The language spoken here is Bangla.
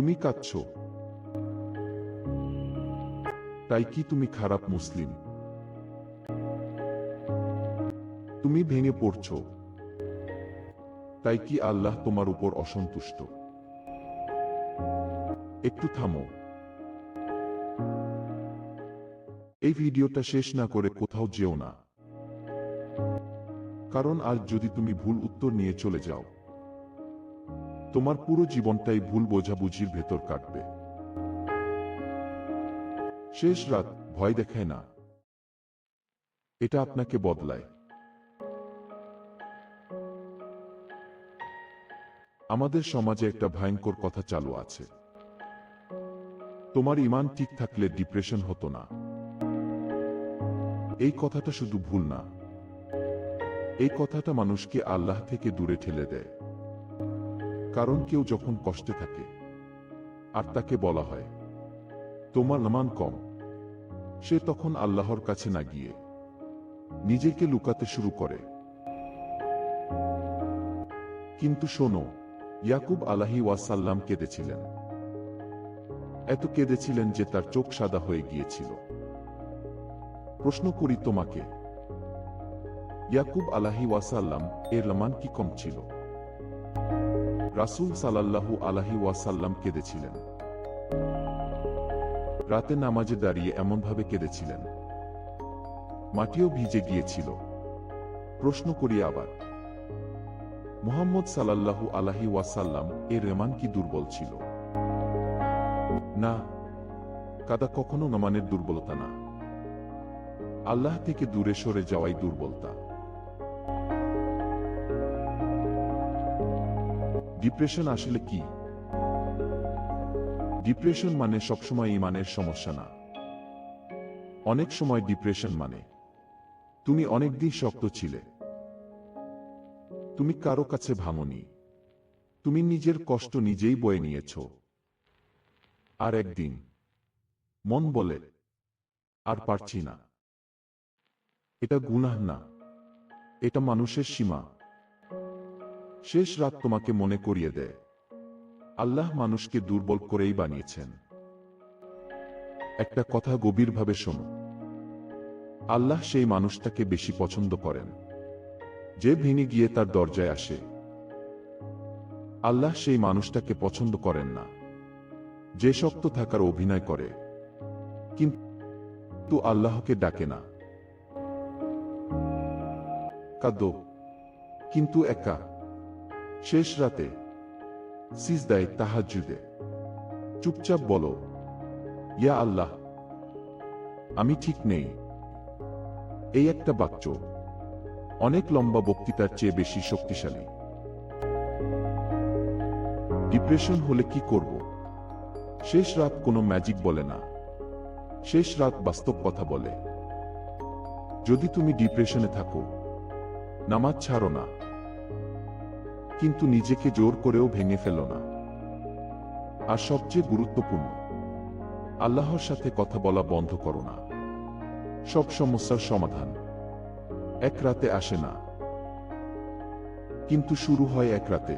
তুমি কাঁদছ। তাই কি তুমি খারাপ মুসলিম? তুমি ভেঙে পড়ছ। তাই কি আল্লাহ তোমার উপর অসন্তুষ্ট? একটু থামো। এই ভিডিওটা শেষ না করে কোথাও যেও না। কারণ আজ যদি তুমি ভুল উত্তর নিয়ে চলে যাও তোমার পুরো জীবনটাই ভুল বোঝাবুঝির ভেতর কাটবে। শেষ রাত, ভয় দেখায় না। এটা আপনাকে বদলায়। আমাদের সমাজে একটা ভয়ঙ্কর কথা চালু আছে। তোমার ইমান ঠিক থাকলে ডিপ্রেশন হতো না। এই কথাটা শুধু ভুল না। এই কথাটা মানুষকে আল্লাহ থেকে দূরে ঠেলে দেয়। কারণ কেউ যখন কষ্টে থাকে, আর তাকে বলা হয়, তোমার নামান কম। সে তখন আল্লাহর কাছে না গিয়ে নিজেকে লুকাতে শুরু করে। কিন্তু শোনো, ইয়াকুব আলাহি ওয়াসাল্লাম কেঁদেছিলেন। এত কেঁদেছিলেন যে তার চোখ সাদা হয়ে গিয়েছিল। প্রশ্ন করি তোমাকে, ইয়াকুব আলাহি ওয়াসাল্লাম এর লামান কি কম ছিল? রাসুল সালাল্লাহু আলাহি ওয়াসাল্লাম কেঁদেছিলেন। রাতে নামাজে দাঁড়িয়ে এমনভাবে কেঁদেছিলেন। মাটিও ভিজে গিয়েছিল। প্রশ্ন করি আবার, মুহাম্মদ সালাল্লাহু আলাহি ওয়াসাল্লাম এর রেমান কি দুর্বল ছিল? না, কাদা কখনো নমানের দুর্বলতা না। আল্লাহ থেকে দূরে সরে যাওয়াই দুর্বলতা। ডিপ্রেশন আসলে কি? ডিপ্রেশন মানে সবসময় ইমানের সমস্যা না। অনেক সময় ডিপ্রেশন মানে তুমি অনেকদিন শক্ত ছিলে। তুমি কারও কাছে ভাঙনি। তুমি নিজের কষ্ট নিজেই বয়ে নিয়েছ। আর একদিন, মন বলে, আর পারছি না। এটা গুনাহ না। এটা মানুষের সীমা। শেষ রাত তোমাকে মনে করিয়ে দেয়। আল্লাহ মানুষকে দুর্বল করেই বানিয়েছেন। একটা কথা গভীরভাবে শোনো। আল্লাহ সেই মানুষটাকে বেশি পছন্দ করেন। যে ভেঙে গিয়ে তার দরজায় আসে। আল্লাহ সেই মানুষটাকে পছন্দ করেন না। যে শক্ত থাকার অভিনয় করে। কিন্তু আল্লাহকে ডাকে না। কাদ্য কিন্তু একা। শেষ রাতে সিজদায় তাহাজুদে চুপচাপ বলো, ইয়া আল্লাহ, আমি ঠিক নেই। এই একটা বাক্য অনেক লম্বা বক্তৃতার চেয়ে বেশি শক্তিশালী। ডিপ্রেশন হলে কি করব? শেষ রাত কোনো ম্যাজিক বলে না। শেষ রাত বাস্তব কথা বলে। যদি তুমি ডিপ্রেশনে থাকো, নামাজ ছাড়ো না। কিন্তু নিজেকে জোর করেও ভেঙে ফেল না। আর সবচেয়ে গুরুত্বপূর্ণ, আল্লাহর সাথে কথা বলা বন্ধ করো না। সব সমস্যার সমাধান। এক রাতে আসে না। কিন্তু শুরু হয় এক রাতে।